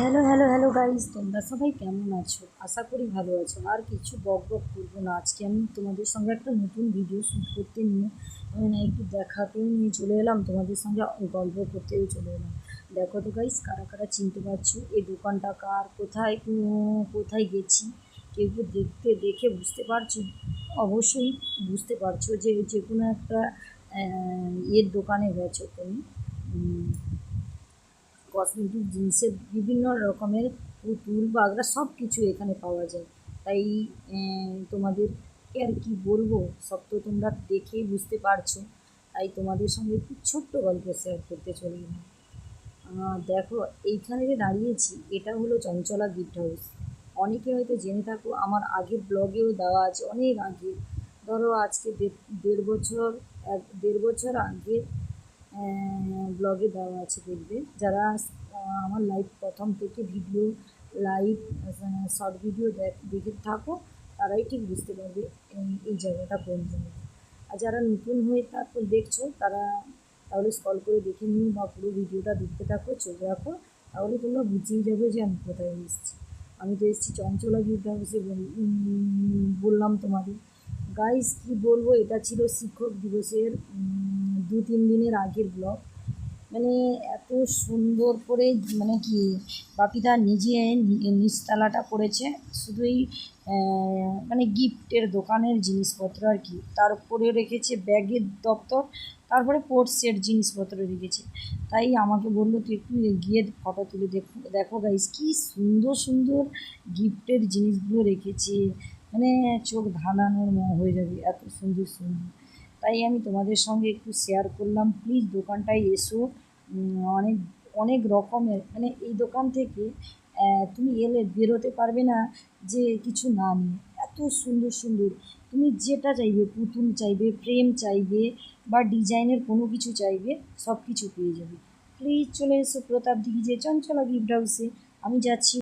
Hello hello hello guys তোমরা সবাই কেমন আছো? আশা করি ভালো আছো। আর কিছু বক বক করব না। আজকে আমি তোমাদের সঙ্গে একটা নতুন ভিডিও শ্যুট করতে নিয়ে আমি না, একটু দেখাতেও নিয়ে চলে এলাম। তোমাদের সঙ্গে গল্প করতেও চলে এলাম। দেখো তো গাইজ কারা কারা চিনতে পারছ? এই দোকানটা কার? কোথায় কোথায় গেছি? কেউ কেউ দেখতে, দেখে বুঝতে পারছ? অবশ্যই বুঝতে পারছ যে যে কোনো একটা ইয়ের দোকানে গেছো তুমি। কসমেটিক জিনিসের বিভিন্ন রকমের পুতুল বাগড়া সব কিছু এখানে পাওয়া যায়। তাই তোমাদের আর কি বলব? সব তো তোমরা দেখেই বুঝতে পারছ। তাই তোমাদের সঙ্গে একটু ছোট্ট গল্প শেয়ার করতে চলে আহ, দেখো এইখানে যে দাঁড়িয়েছি এটা হলো চঞ্চলা গিফট হাউস অনেকে হয়তো জেনে থাকো আমার আগের ব্লগেও দেওয়া আছে অনেক আগে। ধরো আজকে দেড় বছর এক দেড় বছর আগে ব্লগে দেওয়া আছে দেখবে। যারা আমার লাইভ প্রথম থেকে ভিডিও লাইভ শর্ট ভিডিও দেখে থাকো, তারাই ঠিক বুঝতে পারবে এই- জায়গাটা কোন জায়গা আর যারা নতুন হয়ে তারপর দেখছ, তারা তাহলে স্কল করে দেখে নিও বা পুরো ভিডিওটা দেখতে থাকো, চোখ রাখো, তাহলে তোমরা বুঝেই যাবে যে আমি কোথায় এসেছি। আমি তো এসেছি চঞ্চলা গিফট হাউসে বললাম তোমাদের। গাইস কি বলব? এটা ছিল শিক্ষক দিবসের দু তিন দিনের আগের ব্লগ মানে এত সুন্দর করে মানে কি বাপিদা নিজে নিচতলাটা করেছে। শুধুই আহ, মানে গিফটের দোকানের জিনিসপত্র আর কি। তারপরে রেখেছে ব্যাগের দপ্তর তারপরে পোর্টসের জিনিসপত্র রেখেছে। তাই আমাকে বলল তুই একটু গিয়ে ফটো তুলে দেখো দেখো গাইস কি সুন্দর সুন্দর গিফটের জিনিসগুলো রেখেছে। মানে চোখ ধাঁধানোর হয়ে যাবে এত সুন্দর সুন্দর। তাই আমি তোমাদের সঙ্গে একটু শেয়ার করলাম। প্লিজ দোকানটায় এসো। অনেক অনেক রকমের মানে এই দোকান থেকে তুমি এলে বেরোতে পারবে না যে কিছু না নিয়ে। এত সুন্দর সুন্দর। তুমি যেটা চাইবে, পুতুল চাইবে ফ্রেম চাইবে বা ডিজাইনের কোনো কিছু চাইবে সব কিছু পেয়ে যাবে। প্লিজ চলে এসো প্রতাপ দিঘি যে চঞ্চলা গিফট হাউসে আমি যাচ্ছি।